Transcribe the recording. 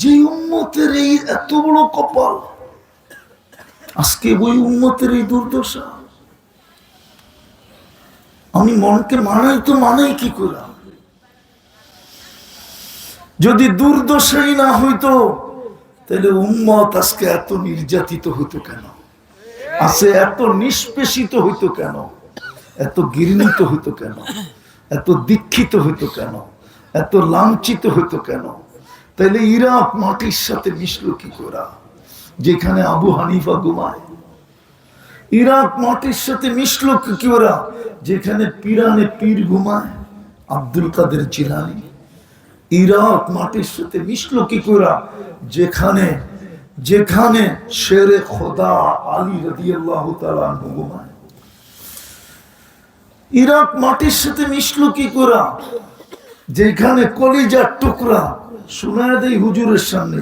যে উন্মতের এই এত বড় কপাল, আজকে ওই উন্মতের এই দুর্দশা। আমি মনকে মানাই তো মানাই কি করে? যদি দুর্দশাই না হইতো, তাহলে উম্মত আজকে এত নির্যাতিত হইতো কেন? আছে এত নিষ্পেষিত হইতো কেন? এত গির্ণিত হইতো কেন? এত দীক্ষিত হইতো কেন? এত লাঞ্ছিত হইতো কেন? তাহলে ইরাক মাটির সাথে মিশলো কি করা? যেখানে আবু হানিফা ঘুমায়। ইরাক মাটির সাথে মিশলো কি ওরা যেখানে পিরানে পীর ঘুমায়, আব্দুল কাদের জিলানি। ইরাক মাটির সাথে মিশলো কি করা? যেখানে যেখানে শেরে খোদা আলী তাআলা আনহু ঘুমায়। ইরাক মাটির সাথে মিশলো কি করা? যেখানে কলিজার টুকরা সোনা দেয় হুজুরের সামনে।